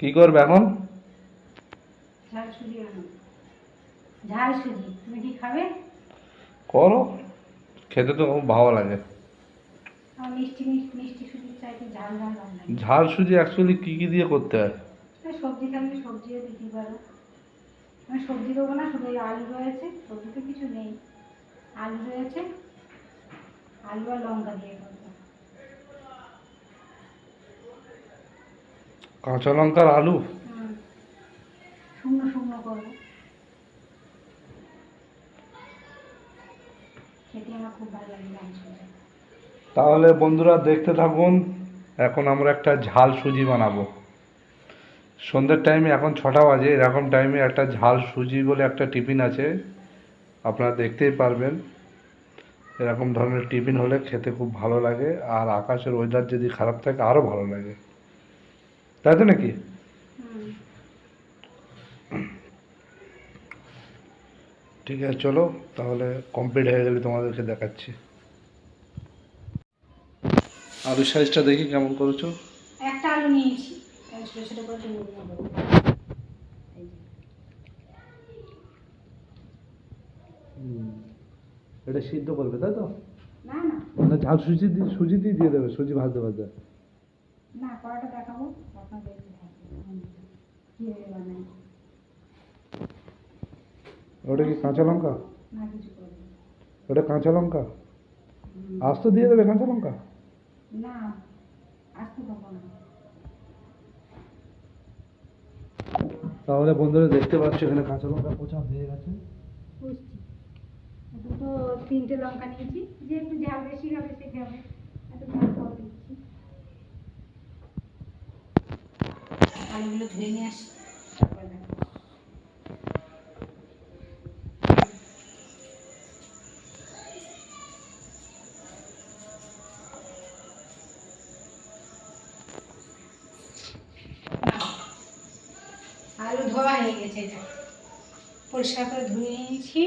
কি করবে এখন? ঝাল সুজি আনো। ঝাল সুজি তুমি কি খাবে? করো। খেতে তো খুব ভালো লাগে। ঝাল সুজি অ্যাকচুয়ালি কি কি দিয়ে করতে হয়? সবজি থাকলে সবজিও দিতে পারো। আমি সবজি দেবো না শুধু আলু রয়েছে সবজি তো কিছু নেই। আলু রয়েছে আলু আর লঙ্কা দিয়ে কাঁচা লঙ্কার আলু? শুকনো শুকনো করব। খেতে আমার খুব ভালো লাগে তাহলে বন্ধুরা দেখতে থাকুন এখন আমরা একটা ঝাল সুজি বানাবো। সন্ধ্যের টাইমে এখন ছটা বাজে এরকম টাইমে একটা ঝাল সুজি বলে একটা টিফিন আছে আপনারা দেখতেই পারবেন। এরকম ধরনের টিফিন হলে খেতে খুব ভালো লাগে আর আকাশের ওয়েদার যদি খারাপ থাকে আরও ভালো লাগে। তাই তো নাকি? ঠিক আছে চলো তাহলে কমপ্লিট হয়ে গেলে তোমাদেরকে দেখাচ্ছি। আলু সাইজটা দেখি কেমন করেছ? একটা আলু নিয়েছি। ছোটো ছোটো করে। এটা সিদ্ধ করবে তাই তো? না না। না ঝাল সুজি দিয়ে সুজি দিয়ে দিয়ে দেবে সুজি ভাজতে ভাজতে। না কড়াটা দেখাবো। আপনার কীভাবে বানাই ওটা কি কাঁচা লঙ্কা? না কিছু করব ওটা কাঁচা লঙ্কা। আস্ত দিয়ে দেবে কাঁচা লঙ্কা? না আসতে পারব না। তাহলে বন্ধুরা দেখতে পাচ্ছ এখানে কাঁচা লঙ্কা পোচা হয়ে গেছে। দুটো তিনটে লঙ্কা নিয়েছি যে একটু ঝাল বেশি হবে সে খাবে এত ঝাল কম দিচ্ছি আলুগুলো ধুয়ে নিয়ে আসি। আলু ধোয়া হয়ে গেছে এটা পরিষ্কার করে ধুয়ে নিয়েছি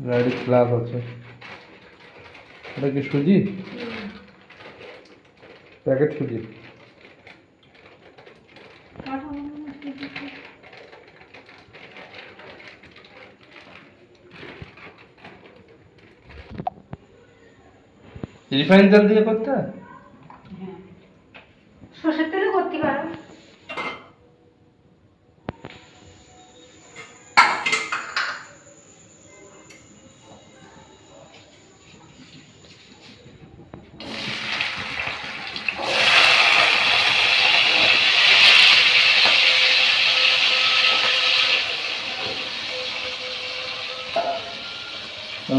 লাইট ক্লাস আছে। এটা কি সুজি? প্যাকেট সুজি? রিফাইন তেল দিয়ে করতে? হয়। সর্ষের তেলও করতে পারো।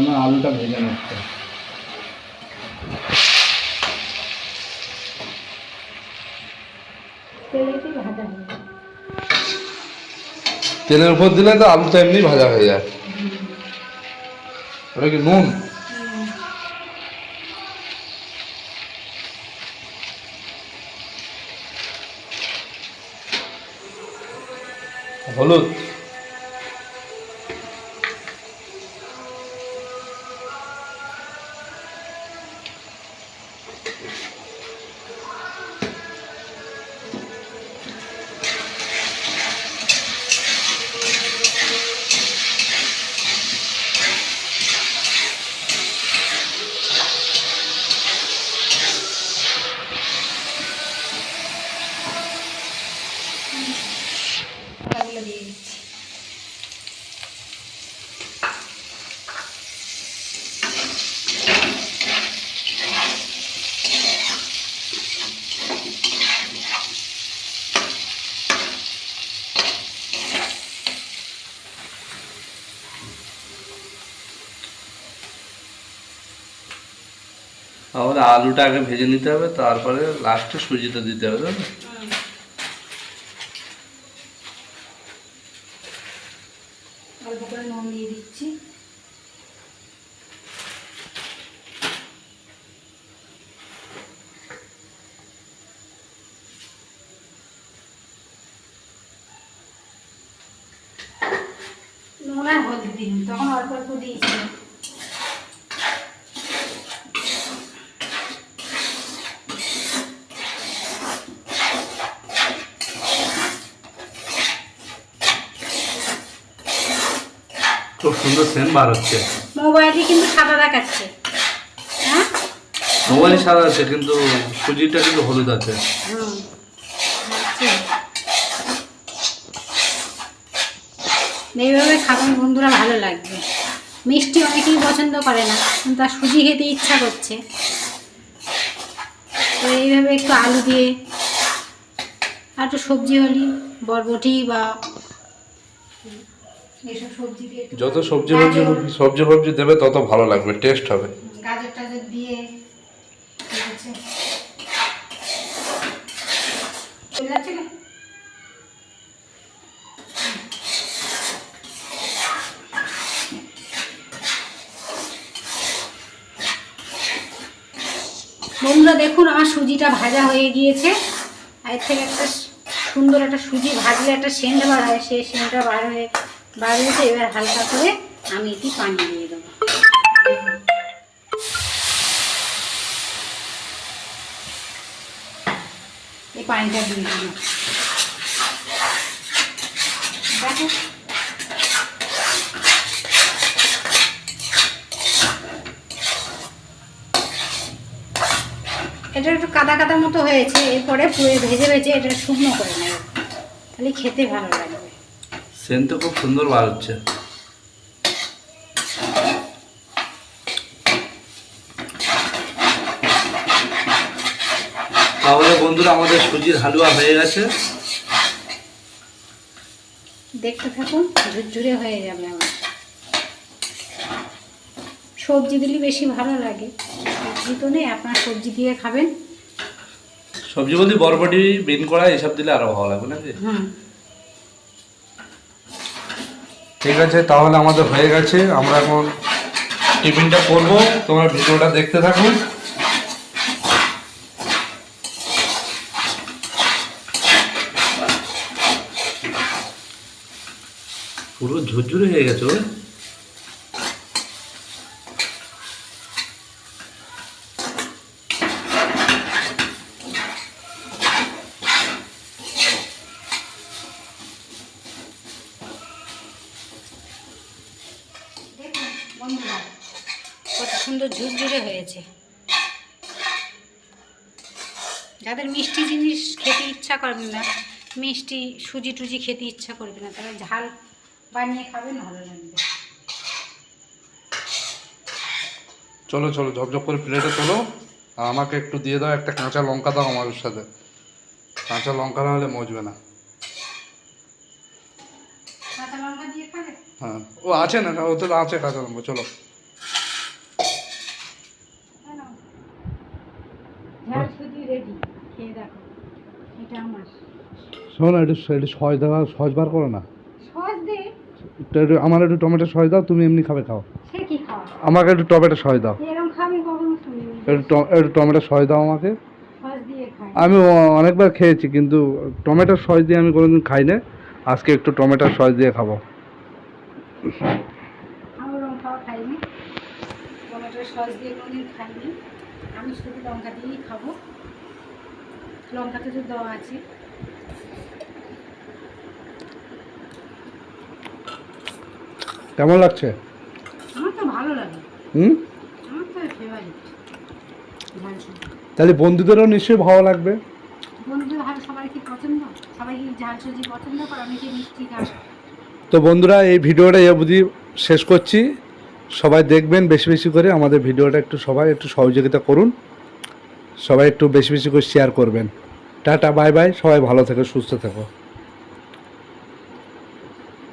আমার আলুটা ভেজে নিচ্ছে। তেলের উপর দিলে তো আলুটা এমনি ভাজা হয়ে যায়। ওটা কি নুন? হলুদ? তাহলে আলুটা আগে ভেজে নিতে হবে, তারপরে লাস্টে সুজিটা দিতে হবে, তাই তখন অল্প অল্প দিয়েছিলাম খুব সুন্দর সেন্ট বার হচ্ছে। মোবাইলে কিন্তু সাদা দেখাচ্ছে। হ্যাঁ? মোবাইল সাদা আছে কিন্তু সুজিটা কিন্তু হলুদ আছে। হুম। আচ্ছা। এইভাবে খাবেন বন্ধুরা ভালো লাগবে। মিষ্টি অনেকেই পছন্দ করে না কিন্তু তার সুজি খেতে ইচ্ছা করছে। তো এইভাবে একটু আলু দিয়ে আর একটু সবজি হলি বরবটি বা এসব সবজি দিয়ে যত সবজি সবজি সবজি দেবে তত ভালো লাগবে টেস্ট হবে। গাজর টাজর দিয়ে? বন্ধুরা দেখুন আমার সুজিটা ভাজা হয়ে গিয়েছে। আর থেকে একটা সুন্দর একটা সুজি ভাজলে একটা সেন্ট বার হয় সেই সেন্টটা বার হয়ে হয়েছে এবার হালকা করে আমি এটি পানি দিয়ে দেবো। এই পানিটা দিয়ে দেখো। এটা একটু কাদা কাদা মতো হয়েছে, এরপরে পুরো ভেজে ভেজে এটা শুকনো করে নেব। তাহলে খেতে ভালো লাগবে সেন্টটা খুব সুন্দর বার হচ্ছে। তাহলে বন্ধুরা আমাদের সুজির হালুয়া হয়ে গেছে। দেখতে থাকুন ঝুরঝুরে হয়ে যাবে আমার। সবজি দিলে বেশি ভালো লাগে। সবজি তো নেই আপনার সবজি দিয়ে খাবেন। সবজি বলতে বরবটি বিন করা এসব দিলে আরও ভালো লাগবে নাকি? হুম। ঠিক আছে, তাহলে আমাদের হয়ে গেছে। আমরা এখন টিফিনটা করব। তোমরা ভিডিওটা দেখতে থাকুন পুরো ঝুরঝুরে হয়ে গেছে ওই দেখুন বন্ধুরা কত সুন্দর ঝুরঝুরে হয়েছে। যাদের মিষ্টি জিনিস খেতে ইচ্ছা করবে না মিষ্টি সুজি টুজি খেতে ইচ্ছা করবে না তারা ঝাল বানিয়ে খাবেন ভালো লাগবে। চলো চলো ঝপঝপ করে প্লেটে তোলো আর আমাকে একটু দিয়ে দাও একটা কাঁচা লঙ্কা দাও আমার সাথে। কাঁচা লঙ্কা না হলে মজবে না। খাবে? হ্যাঁ ও আছে না ও তো আছে কাঁচা লঙ্কা চলো হ্যাঁ ঝাল সুজি রেডি খেয়ে দেখো এটা আমার শোনো একটু একটু সস দেওয়া সস বার করো না। দে। একটু একটু আমার একটু টমেটো সস দাও তুমি এমনি খাবে খাও। সে কি খাওয়া? আমাকে একটু টমেটো সস দাও। এরকম খাবি কখনো শুনিনি একটু টমেটো সস দাও আমাকে। সস দিয়ে খাই। আমি অনেকবার খেয়েছি কিন্তু টমেটো সস দিয়ে আমি কোনোদিন খাই না। আজকে একটু টমেটো সস দিয়ে খাব। সস দিয়ে কোনোদিন খাইনি। আমি শুধু লঙ্কা দিয়েই খাব। লঙ্কাতে তো দেওয়া আছে। কেমন লাগছে? আমার তো ভালো লাগে। হুম? আমার তো ফেভারিট তাহলে বন্ধুদেরও নিশ্চয়ই ভালো লাগবে। বন্ধুদের ভালো সবাই কি পছন্দ? সবাই কি ঝাল সুজি পছন্দ করে? অনেকে মিষ্টি খায় তো বন্ধুরা এই ভিডিওটা এ অবধি শেষ করছি। সবাই দেখবেন বেশি বেশি করে আমাদের ভিডিওটা একটু সবাই একটু সহযোগিতা করুন। সবাই একটু বেশি বেশি করে শেয়ার করবেন। টাটা বাই বাই সবাই ভালো থেকো সুস্থ থেকো।